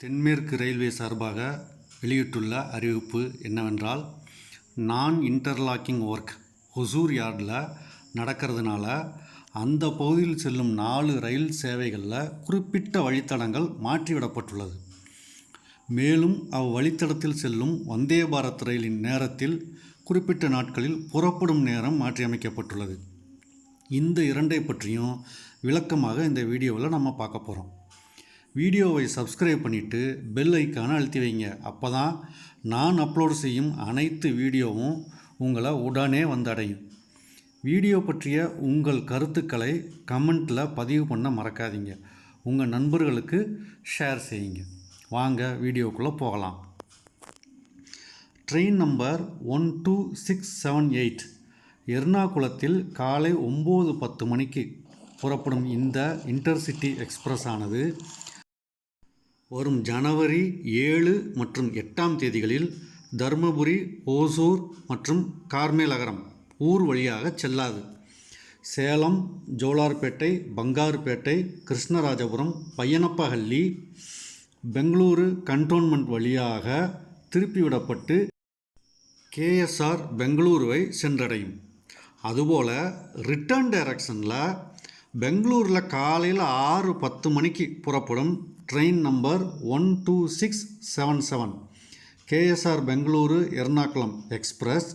தென்மேற்கு ரயில்வே சார்பாக வெளியிட்டுள்ள அறிவிப்பு என்னவென்றால் நான் இன்டர்லாக்கிங் ஒர்க் ஹொசூர் யார்டில் நடக்கிறதுனால அந்த பகுதியில் செல்லும் நாலு ரயில் சேவைகளில் குறிப்பிட்ட வழித்தடங்கள் மாற்றிவிடப்பட்டுள்ளது. மேலும் அவ்வழித்தடத்தில் செல்லும் வந்தே பாரத் ரயிலின் நேரத்தில் குறிப்பிட்ட நாட்களில் புறப்படும் நேரம் மாற்றியமைக்கப்பட்டுள்ளது. இந்த இரண்டை பற்றியும் விளக்கமாக இந்த வீடியோவில் நம்ம பார்க்க போகிறோம். வீடியோவை சப்ஸ்கிரைப் பண்ணிவிட்டு பெல் ஐக்கானை அழுத்தி வைங்க. அப்போ தான் நான் அப்லோட் செய்யும் அனைத்து வீடியோவும் உங்களை உடனே வந்தடையும். வீடியோ பற்றிய உங்கள் கருத்துக்களை கமெண்ட்டில் பதிவு பண்ண மறக்காதீங்க. உங்கள் நண்பர்களுக்கு ஷேர் செய்யுங்க. வாங்க வீடியோக்குள்ளே போகலாம். Train number one two six seven eight எர்ணாகுளத்தில் காலை ஒம்பது பத்து மணிக்கு புறப்படும் இந்த இன்டர்சிட்டி எக்ஸ்பிரஸ் ஆனது வரும் ஜனவரி ஏழு மற்றும் எட்டாம் தேதிகளில் தருமபுரி ஓசூர் மற்றும் கார்மேலகரம் ஊர் வழியாக செல்லாது. சேலம் ஜோலார்பேட்டை பங்காருப்பேட்டை கிருஷ்ணராஜபுரம் பையனப்பஹள்ளி பெங்களூரு கண்டோன்மெண்ட் வழியாக திருப்பிவிடப்பட்டு கேஎஸ்ஆர் பெங்களூருவை சென்றடையும். அதுபோல் ரிட்டர்ன் டைரக்ஷனில் பெங்களூரில் காலையில் ஆறு பத்து மணிக்கு புறப்படும் train number one two six seven seven. KSR Bengaluru Ernakulam express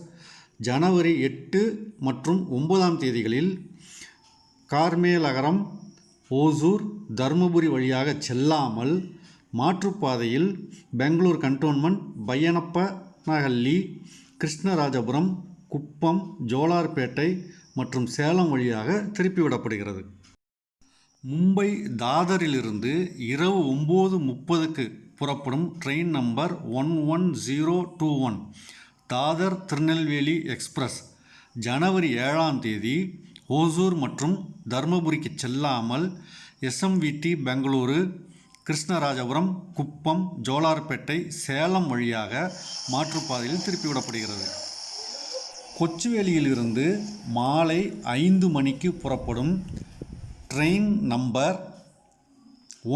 ஜனவரி எட்டு மற்றும் ஒன்பதாம் தேதிகளில் கார்மேலகரம் ஓசூர் தருமபுரி வழியாக செல்லாமல் மாற்றுப்பாதையில் பெங்களூர் கண்டோன்மெண்ட் பையனப்ப நகல்லி கிருஷ்ணராஜபுரம் குப்பம் ஜோலார்பேட்டை மற்றும் சேலம் வழியாக திருப்பிவிடப்படுகிறது. மும்பை தாதரிலிருந்து இரவு ஒம்பது முப்பதுக்கு புறப்படும் train number one one zero two one Dadar Tirunelveli express ஜனவரி ஏழாம் தேதி ஓசூர் மற்றும் தருமபுரிக்கு செல்லாமல் எஸ்எம்விடி பெங்களூரு கிருஷ்ணராஜபுரம் குப்பம் ஜோலார்பேட்டை சேலம் வழியாக மாற்றுப்பாதையில் திருப்பிவிடப்படுகிறது. கொச்சுவேலியிலிருந்து மாலை ஐந்து மணிக்கு புறப்படும் train number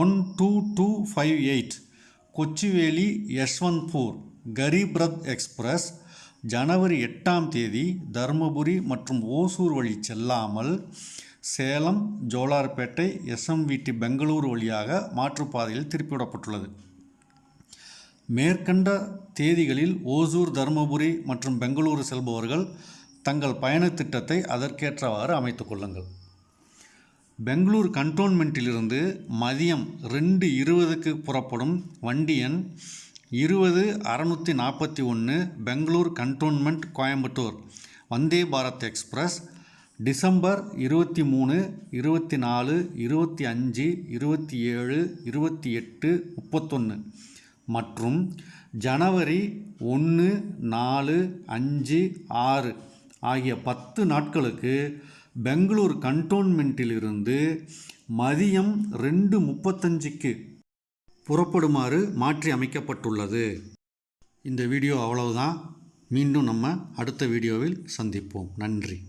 one two two five eight Kochuveli Yesvantpur Garib Rath express ஜனவரி எட்டாம் தேதி தருமபுரி மற்றும் ஓசூர் வழி செல்லாமல் சேலம் ஜோலார்பேட்டை எஸ்எம்விடி பெங்களூரு வழியாக மாற்றுப்பாதையில் திருப்பிவிடப்பட்டுள்ளது. மேற்கண்ட தேதிகளில் ஓசூர் தருமபுரி மற்றும் பெங்களூரு செல்பவர்கள் தங்கள் பயணத் திட்டத்தை அதற்கேற்றவாறு அமைத்துக் கொள்ளுங்கள். பெங்களூர் கண்டோன்மெண்ட்டிலிருந்து மதியம் ரெண்டு இருபதுக்கு புறப்படும் வண்டி எண் இருபது அறநூற்றி நாற்பத்தி ஒன்று Bangalore cantonment Coimbatore. Vande Bharat express. December இருபத்தி மூணு இருபத்தி நாலு இருபத்தி அஞ்சு இருபத்தி ஏழு இருபத்தி எட்டு முப்பத்தொன்று மற்றும் ஜனவரி ஒன்று நாலு அஞ்சு ஆறு ஆகிய பத்து நாட்களுக்கு பெங்களூர் கண்டோன்மெண்ட்டிலிருந்து மதியம் ரெண்டு முப்பத்தஞ்சுக்கு புறப்படுமாறு மாற்றி அமைக்கப்பட்டுள்ளது. இந்த வீடியோ அவ்வளவுதான். மீண்டும் நம்ம அடுத்த வீடியோவில் சந்திப்போம். நன்றி.